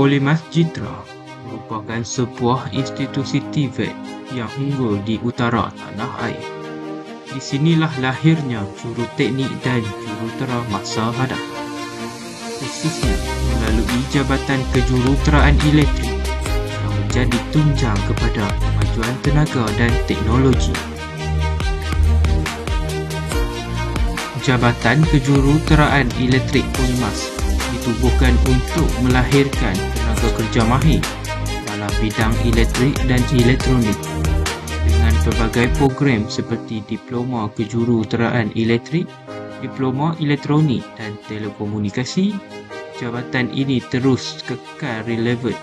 Polymath Jitra merupakan sebuah institusi TVET yang unggul di utara tanah air. Di sinilah lahirnya juruteknik dan jurutera masa hadapan. Khususnya melalui Jabatan Kejuruteraan Elektrik yang menjadi tunjang kepada kemajuan tenaga dan teknologi. Jabatan Kejuruteraan Elektrik Polymas ditubuhkan untuk melahirkan tenaga kerja mahir dalam bidang elektrik dan elektronik dengan pelbagai program seperti Diploma Kejuruteraan Elektrik, Diploma Elektronik dan Telekomunikasi. Jabatan ini terus kekal relevan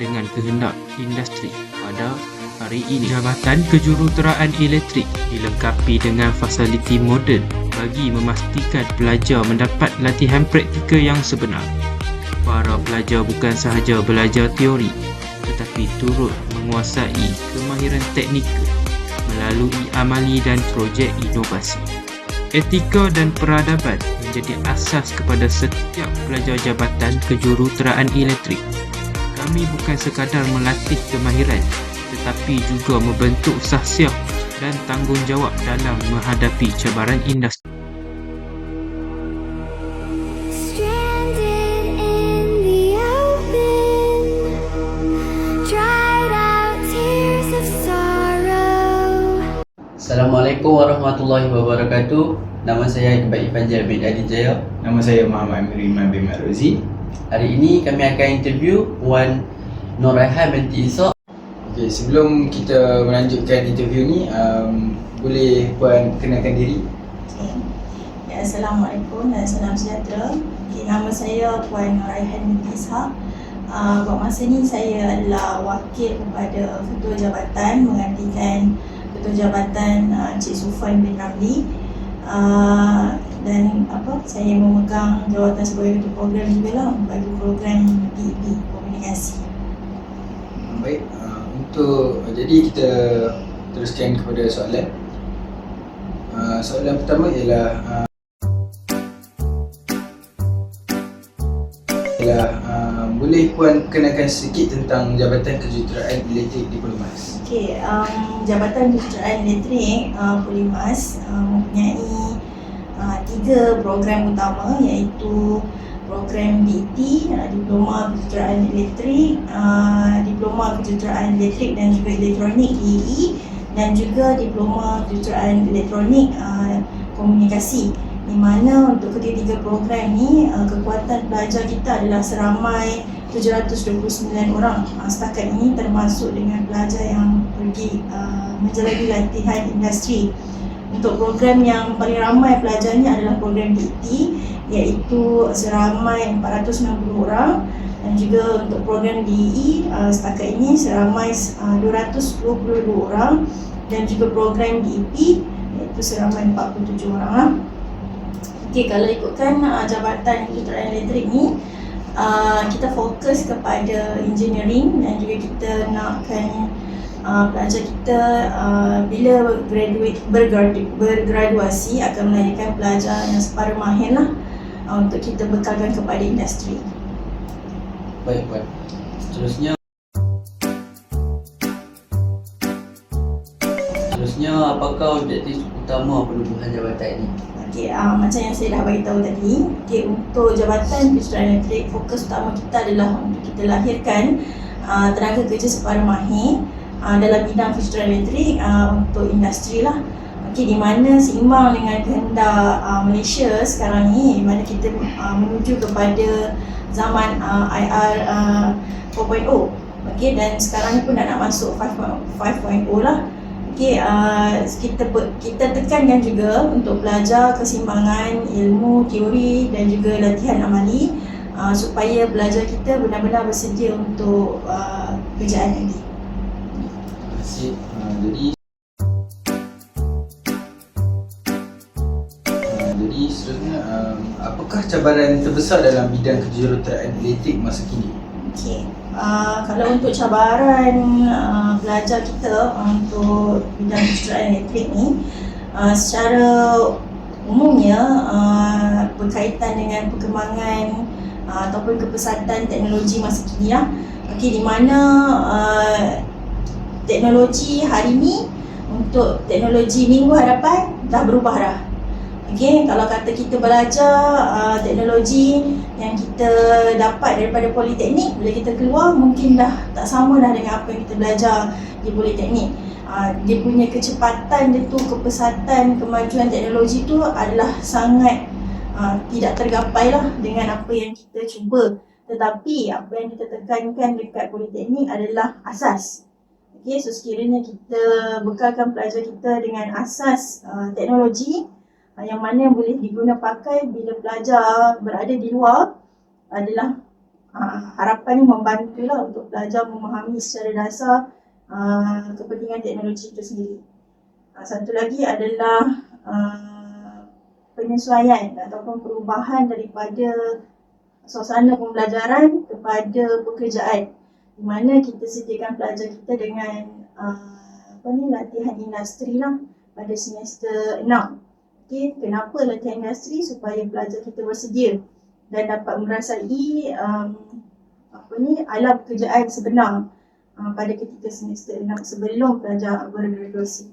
dengan kehendak industri pada hari ini. Jabatan Kejuruteraan Elektrik dilengkapi dengan fasiliti moden bagi memastikan pelajar mendapat latihan praktikal yang sebenar. Para pelajar bukan sahaja belajar teori tetapi turut menguasai kemahiran teknikal melalui amali dan projek inovasi. Etika dan peradaban menjadi asas kepada setiap pelajar jabatan kejuruteraan elektrik. Kami bukan sekadar melatih kemahiran tetapi juga membentuk sahsiah dan tanggungjawab dalam menghadapi cabaran industri. Assalamualaikum warahmatullahi wabarakatuh. Nama saya Iqbal Ifanjal bin Adi Jaya. Nama saya Muhammad Amir Iman bin Marozi. Hari ini kami akan interview Puan Nur Raihan binti Isa. Okey, sebelum kita melanjutkan interview ni, um, boleh Puan kenalkan diri? Okay. Ya, Assalamualaikum dan salam sejahtera. Okay, nama saya Puan Raihan binti Ishak. Uh, buat masa ni saya adalah wakil kepada Ketua Jabatan menggantikan Ketua Jabatan uh, Cik Sufan bin Ramli. Uh, dan apa saya memegang jawatan sebagai ketua program juga lah bagi program DEP komunikasi. Baik, uh, untuk jadi kita teruskan kepada soalan. Uh, soalan pertama ialah uh, ialah uh, boleh Puan kenalkan sedikit tentang Jabatan Kejuruteraan Elektrik di Polymas? Okey, um, Jabatan Kejuruteraan Elektrik uh, Polimas uh, mempunyai uh, tiga program utama iaitu program DT, uh, Diploma Kejuruteraan Elektrik, uh, Diploma Kejuruteraan Elektrik dan juga Elektronik DE dan juga Diploma Kejuruteraan Elektronik uh, Komunikasi. Di mana untuk ketiga-tiga program ni kekuatan pelajar kita adalah seramai 729 orang. Setakat ini termasuk dengan pelajar yang pergi menjalani latihan industri. Untuk program yang paling ramai pelajarnya adalah program DT iaitu seramai 460 orang dan juga untuk program DE uh, setakat ini seramai uh, 222 orang dan juga program DEP iaitu seramai 47 orang lah. Okey, kalau ikutkan uh, jabatan kejuruteraan elektrik ni uh, kita fokus kepada engineering dan juga kita nakkan uh, pelajar kita uh, bila graduate bergradu, bergraduasi akan melahirkan pelajar yang separuh mahir lah untuk kita bekalkan kepada industri. Baik Puan. Seterusnya Seterusnya apakah objektif utama penubuhan jabatan ini? Okey, uh, macam yang saya dah bagi tahu tadi, okey untuk jabatan kejuruteraan elektrik fokus utama kita adalah untuk kita lahirkan uh, tenaga kerja separuh mahir uh, dalam bidang kejuruteraan elektrik uh, untuk industri lah. Okey, di mana seimbang dengan kehendak uh, Malaysia sekarang ni, di mana kita uh, menuju kepada zaman uh, IR uh, 4.0. Okey, dan sekarang ni pun dah nak masuk 5.0 lah. Okey, uh, kita kita tekankan juga untuk belajar keseimbangan ilmu teori dan juga latihan amali uh, supaya belajar kita benar-benar bersedia untuk uh, kerjaan nanti. Terima kasih. Uh, jadi cabaran terbesar dalam bidang kejuruteraan elektrik masa kini? Okey. Uh, kalau untuk cabaran uh, belajar kita untuk bidang kejuruteraan elektrik ni uh, secara umumnya uh, berkaitan dengan perkembangan uh, ataupun kepesatan teknologi masa kini lah. Okey, di mana uh, teknologi hari ni untuk teknologi minggu hadapan dah berubah dah. Okey, kalau kata kita belajar uh, teknologi yang kita dapat daripada politeknik, bila kita keluar mungkin dah tak sama dah dengan apa yang kita belajar di politeknik. Uh, dia punya kecepatan dia tu, kepesatan, kemajuan teknologi tu adalah sangat uh, tidak tergapai lah dengan apa yang kita cuba. Tetapi apa yang kita tekankan dekat politeknik adalah asas. Okay, so sekiranya kita bekalkan pelajar kita dengan asas uh, teknologi yang mana boleh diguna pakai bila pelajar berada di luar adalah uh, harapan ni membantulah untuk pelajar memahami secara dasar uh, kepentingan teknologi itu sendiri. Satu lagi adalah penyesuaian ataupun perubahan daripada suasana pembelajaran kepada pekerjaan di mana kita sediakan pelajar kita dengan apa ni latihan industri lah pada semester 6. Okey, kenapa latihan industri supaya pelajar kita bersedia dan dapat merasai um, apa ni alam pekerjaan sebenar uh, pada ketika semester 6 sebelum pelajar bergraduasi.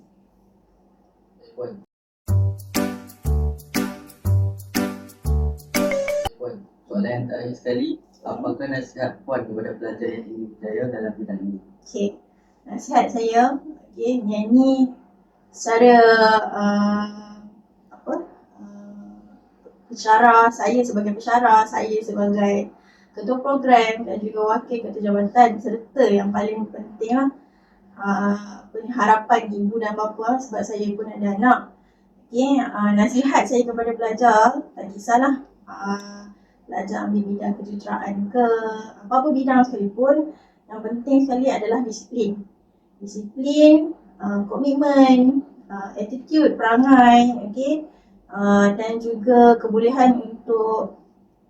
Soalan yang terakhir sekali, apakah nasihat Puan kepada pelajar yang ingin berjaya dalam bidang ini? Okey. Nasihat saya, okey, nyanyi secara? Uh, pensyarah, saya sebagai pensyarah, saya sebagai ketua program dan juga wakil ketua jabatan serta yang paling penting lah uh, harapan ibu dan bapa sebab saya pun ada anak. Okey, uh, nasihat saya kepada pelajar, tak kisahlah uh, belajar ambil bidang kejuruteraan ke apa-apa bidang sekalipun yang penting sekali adalah disiplin disiplin uh, komitmen uh, attitude perangai okey uh, dan juga kebolehan untuk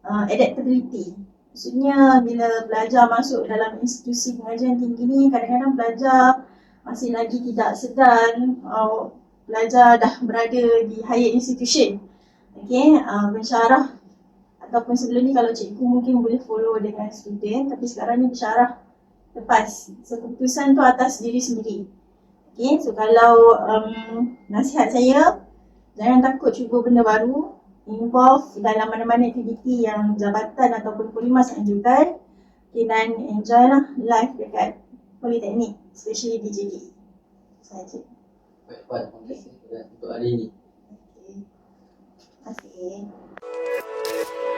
uh, adaptability. Maksudnya bila belajar masuk dalam institusi pengajian tinggi ni kadang-kadang pelajar masih lagi tidak sedar uh, pelajar dah berada di higher institution. Okey uh, pensyarah ataupun sebelum ni kalau cikgu mungkin boleh follow dengan student tapi sekarang ni bersyarah lepas. So keputusan tu atas diri sendiri. Okay so kalau um, nasihat saya jangan takut cuba benda baru involve dalam mana-mana aktiviti yang jabatan ataupun polimas anjurkan okay, dan enjoy lah life dekat politeknik especially di JD saja Baik, Puan, terima kasih. Untuk hari ini. okay. terima kasih